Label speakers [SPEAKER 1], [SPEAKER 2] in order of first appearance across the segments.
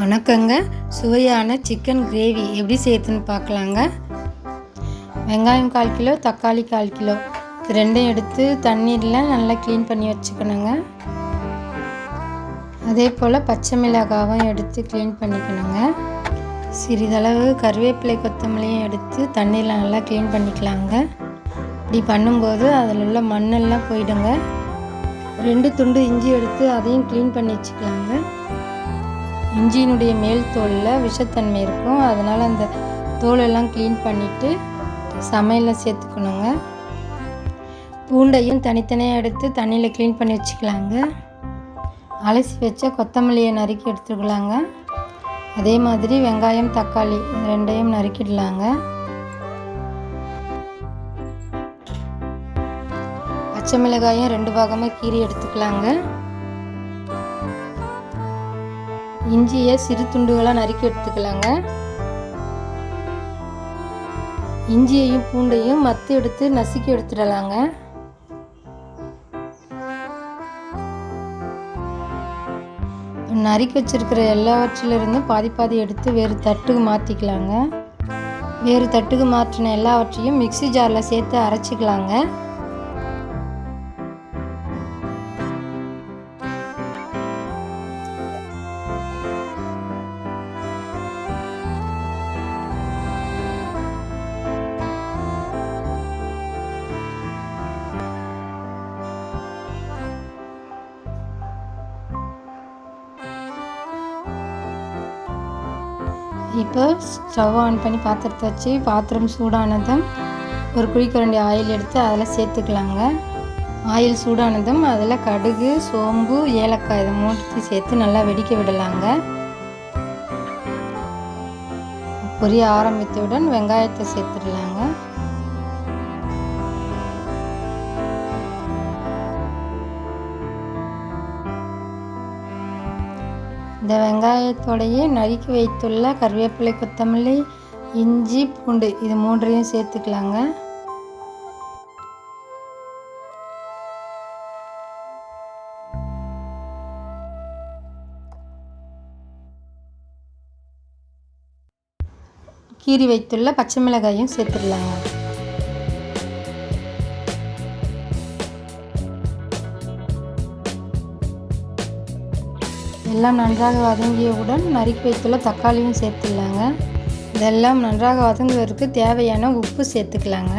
[SPEAKER 1] வணக்கங்க. சுவையான chicken gravy எப்படி செய்யறதுன்னு பார்க்கலாங்க. வெங்காயம் கால் கிலோ தக்காளி கால் கிலோ. இது ரெண்டையும் எடுத்து தண்ணீரில் நல்லா க்ளீன் பண்ணி வச்சுக்கணுங்க. அதே போல் பச்சை மிளகாவும் எடுத்து க்ளீன் பண்ணிக்கணுங்க. சிறிதளவு கருவேப்பிலை கொத்தமல்லியும் எடுத்து தண்ணியில் நல்லா க்ளீன் பண்ணிக்கலாங்க. இப்படி பண்ணும்போது அதில் உள்ள மண்ணெல்லாம் போயிடுங்க. ரெண்டு துண்டு இஞ்சி எடுத்து அதையும் க்ளீன் பண்ணி வச்சுக்கலாங்க. இஞ்சியினுடைய மேல் தோலில் விஷத்தன்மை இருக்கும். அதனால் அந்த தோலெல்லாம் க்ளீன் பண்ணிவிட்டு சமையலில் சேர்த்துக்கணுங்க. பூண்டையும் தனித்தனியாக எடுத்து தண்ணியில் க்ளீன் பண்ணி வச்சுக்கலாங்க. அலசி வச்ச கொத்தமல்லியை நறுக்கி எடுத்துக்கலாங்க. அதே மாதிரி வெங்காயம் தக்காளி ரெண்டையும் நறுக்கிடலாங்க. பச்சை மிளகாயும் ரெண்டு பாகமாக கீறி எடுத்துக்கலாங்க. இஞ்சியை சிறு துண்டுகளாக நறுக்கி எடுத்துக்கலாங்க. இஞ்சியையும் பூண்டையும் மத்து எடுத்து நசுக்கி எடுத்துடலாங்க. நறுக்கி வச்சிருக்கிற எல்லாவற்றிலிருந்து பாதி பாதி எடுத்து வேறு தட்டுக்கு மாற்றிக்கலாங்க வேறு தட்டுக்கு மாற்றின எல்லாவற்றையும் மிக்சி ஜாரில் சேர்த்து அரைச்சிக்கலாங்க. இப்போ ஸ்டவ் ஆன் பண்ணி பாத்திரத்தை வச்சு பாத்திரம் சூடானதும் ஒரு குழிக்கரண்டி ஆயில் எடுத்து அதில் சேர்த்துக்கலாங்க. ஆயில் சூடானதும் அதில் கடுகு சோம்பு ஏலக்காய் இதை மூணுத்தையும் சேர்த்து நல்லா வெடிக்க விடலாங்க. பொரிய ஆரம்பித்தவுடன் வெங்காயத்தை சேர்த்துடலாங்க. இந்த வெங்காயத்தோடையே நறுக்கி வைத்துள்ள கருவேப்பிலை கொத்தமல்லி இஞ்சி பூண்டு இது மூன்றையும் சேர்த்துக்கலாங்க. கீறி வைத்துள்ள பச்சை மிளகாயும் சேர்த்துடலாங்க எல்லாம் நன்றாக வதங்கியவுடன் நறுக்கி வைத்துள்ள தக்காளியும் சேர்த்துடலாங்க இதெல்லாம் நன்றாக வதங்குவதற்கு தேவையான உப்பு சேர்த்துக்கலாங்க.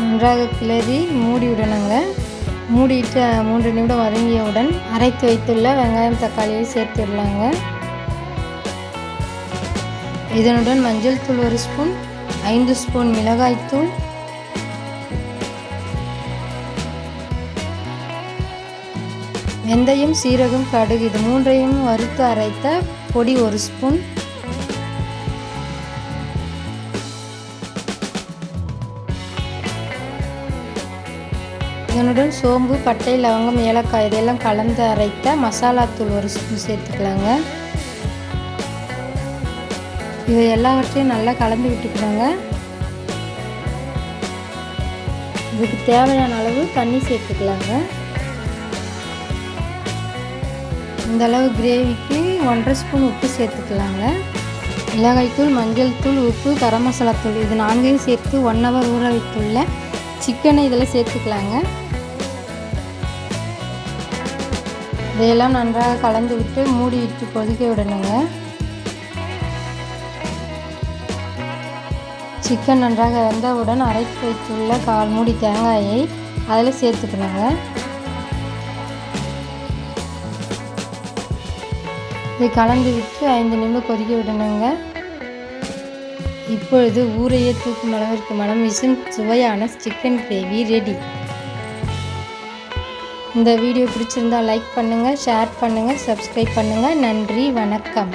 [SPEAKER 1] நன்றாக கிளறி மூடி விடணுங்க மூடிட்டு மூன்று நிமிடம் வதங்கியவுடன் அரைத்து வைத்துள்ள வெங்காயம் தக்காளியை சேர்த்துடலாங்க. இதனுடன் மஞ்சள் தூள் ஒரு ஸ்பூன் ஐந்து ஸ்பூன் மிளகாய்த்தூள் வெந்தயம் சீரகம் கடுகு இது மூன்றையும் வறுத்து அரைத்த பொடி ஒரு ஸ்பூன். இதனுடன் சோம்பு பட்டை லவங்கம் ஏலக்காய் இதெல்லாம் கலந்து அரைத்த மசாலாத்தூள் ஒரு ஸ்பூன் சேர்த்துக்கலாங்க. இது எல்லாவற்றையும் நல்லா கலந்து விட்டுக்கிறாங்க இதுக்கு தேவையான அளவு தண்ணி சேர்த்துக்கலாங்க. இந்தளவு கிரேவிக்கு ஒன்றரை ஸ்பூன் உப்பு சேர்த்துக்கலாங்க. மிளகாய்த்தூள் மஞ்சள் தூள் உப்பு கரம் மசாலா தூள். இது நான்கையும் சேர்த்து ஒன் ஹவர் ஊற வைத்துள்ள சிக்கனை இதில் சேர்த்துக்கலாங்க. இதையெல்லாம் நன்றாக கலந்து விட்டு மூடி விட்டு கொதிக்க விடணுங்க. சிக்கன் நன்றாக வெந்தவுடன் அரைத்து வைத்துள்ள கால் மூடி தேங்காயை அதில் சேர்த்துக்கணுங்க. இதை கலந்து விட்டு ஐந்து நிமிடம் கொதிக்க விடணுங்க. இப்பொழுது ஊரையே தூக்கும் அளவிற்கு மனம் வீசும் சுவையான சிக்கன் கிரேவி ரெடி இந்த வீடியோ பிடிச்சிருந்தா லைக் பண்ணுங்கள் ஷேர் பண்ணுங்கள் சப்ஸ்கிரைப் பண்ணுங்கள் நன்றி வணக்கம்.